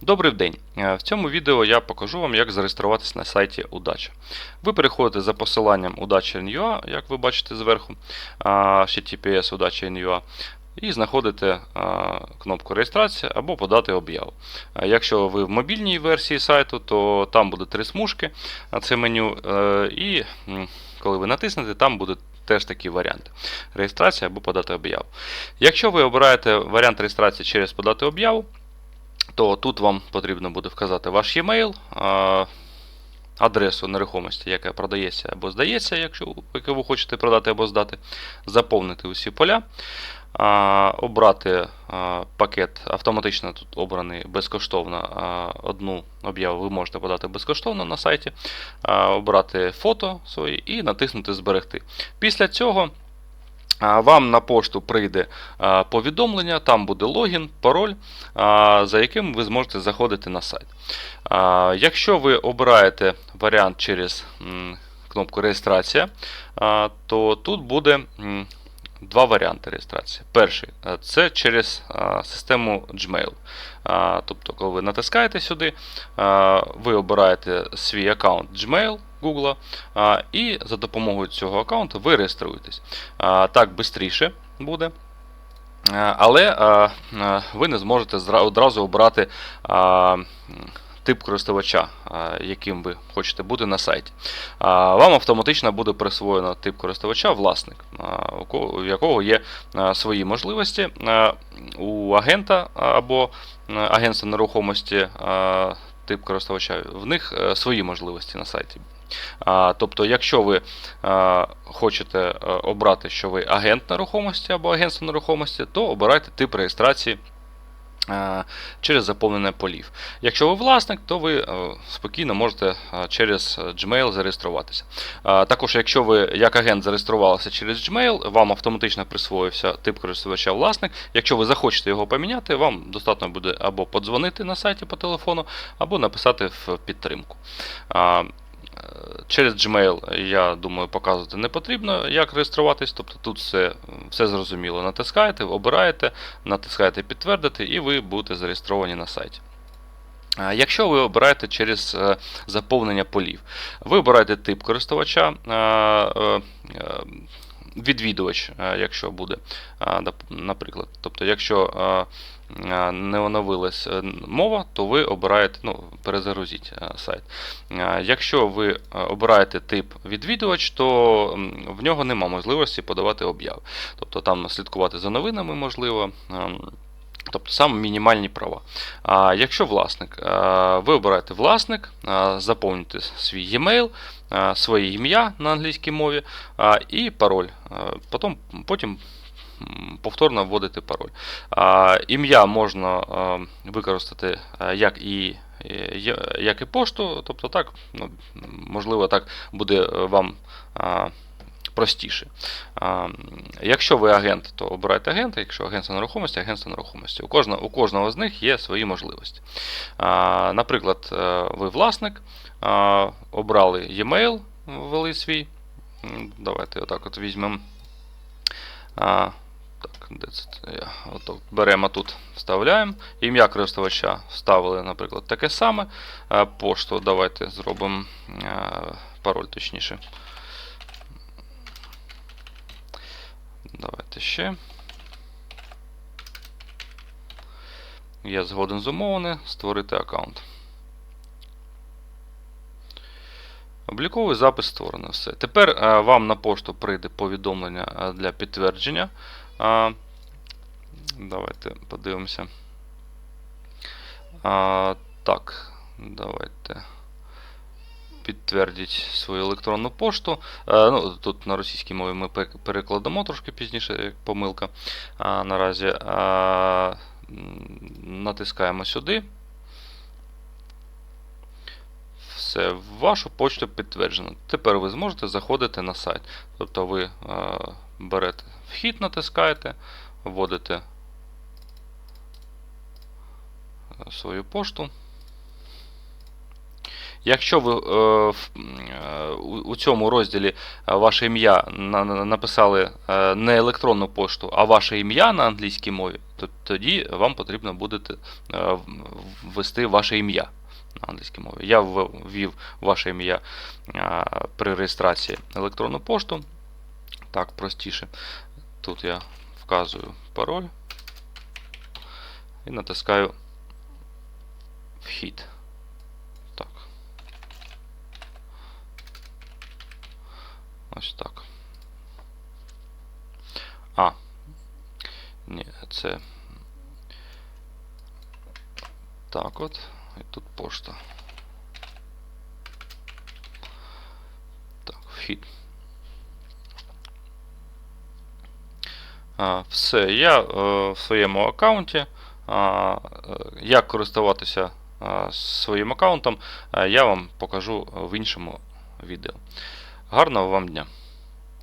Добрий день! Е, В цьому відео я покажу вам, як зареєструватися на сайті Удача. Ви переходите за посиланням Удача.ua, як ви бачите зверху, https Удача.ua, і знаходите кнопку реєстрація або подати об'яву. Якщо ви в мобільній версії сайту, то там буде три смужки, а це меню, е, і коли ви натиснете, там буде теж такі варіанти. Реєстрація або подати об'яву. Якщо ви обираєте варіант реєстрації через подати об'яву, то тут вам потрібно буде вказати ваш e-mail, адресу нерухомості, яка продається або здається, якщо яку ви хочете продати або здати, заповнити усі поля, обрати пакет, автоматично тут обраний безкоштовно. Одну об'яву ви можете подати безкоштовно на сайті, обрати фото свої і натиснути Зберегти. Після цього. Вам на пошту прийде повідомлення, там буде логін, пароль, за яким ви зможете заходити на сайт. Якщо ви обираєте варіант через кнопку реєстрація, то тут буде два варіанти реєстрації. Перший це через систему Gmail. Тобто, коли ви натискаєте сюди, ви обираєте свій аккаунт Gmail. Google, і за допомогою цього аккаунту ви реєструєтесь. Так швидше буде. Але ви не зможете одразу обрати тип користувача, яким ви хочете бути на сайті. Вам автоматично буде присвоєно тип користувача власник, у якого є свої можливості. У агента або агентства нерухомості тип користувача, в них е, свої можливості на сайті. А, Тобто, якщо ви а, хочете е, обрати, що ви агент нерухомості або агентство нерухомості, то обирайте тип реєстрації е, через заповнення полів. Якщо ви власник, то ви е, спокійно можете е, через Gmail зареєструватися. Також, якщо ви як агент зареєструвалися через Gmail, вам автоматично присвоївся тип користувача власник. Якщо ви захочете його поміняти, вам достатньо буде або подзвонити на сайті по телефону, або написати в підтримку. Через Gmail, я думаю, показувати не потрібно, як реєструватись. Тобто тут все, все зрозуміло. Натискаєте, обираєте, натискаєте підтвердити, і ви будете зареєстровані на сайті. Якщо ви обираєте через е, заповнення полів, ви обираєте тип користувача, е, е, відвідувач, якщо буде, наприклад. Тобто, якщо не оновилась е, мова, то ви обираєте, ну, перезагрузіть е, сайт. Е, Якщо ви е, обираєте тип відвідувач, то в нього нема можливості подавати об'яви. Тобто там слідкувати за новинами можливо. Тобто саме мінімальні права. А якщо власник, е, ви обираєте власник, е, заповнюєте свій e-mail, е, своє ім'я на англійській мові е, і пароль. Е, Потім, потім повторно вводите пароль. Ім'я можна е, використати е, як і, е, як і пошту, тобто так, ну, можливо, так буде вам. Простіше. Якщо ви агент, то обирайте агента, якщо агентство нерухомості, агентство нерухомості. У кожного, у кожного з них є свої можливості. Наприклад, ви власник, обрали e-mail, ввели свій. Давайте отак от візьмемо. Де це? Отак беремо тут, вставляємо. Ім'я користувача вставили, наприклад, таке саме. Пошту давайте зробимо пароль точніше. Давайте ще. Я згоден з умовами створити аккаунт. Обліковий запис створено. Все. Тепер е, вам на пошту прийде повідомлення е, для підтвердження. А, Давайте подивимося. А, Так, давайте. Підтвердіть свою електронну пошту. Е, ну, тут на російській мові ми перекладемо трошки пізніше, як помилка. А, наразі а, натискаємо сюди. Все, вашу почту підтверджено. Тепер ви зможете заходити на сайт. Тобто ви е, берете вхід, натискаєте, вводите свою пошту. Якщо ви е, е, у цьому розділі е, ваше ім'я на- на- написали не електронну пошту, а ваше ім'я на англійській мові, то тоді вам потрібно буде ввести ваше ім'я на англійській мові. Я ввів ваше ім'я при реєстрації електронну пошту. Так, простіше. Тут я вказую пароль і натискаю вхід. Так. Ось так. А. Ні, це. Так от. І тут пошта. Так, вхід. Все, я е, в своєму аккаунті. Е, Як користуватися своїм аккаунтом, е, я вам покажу в іншому відео. Гарного вам дня!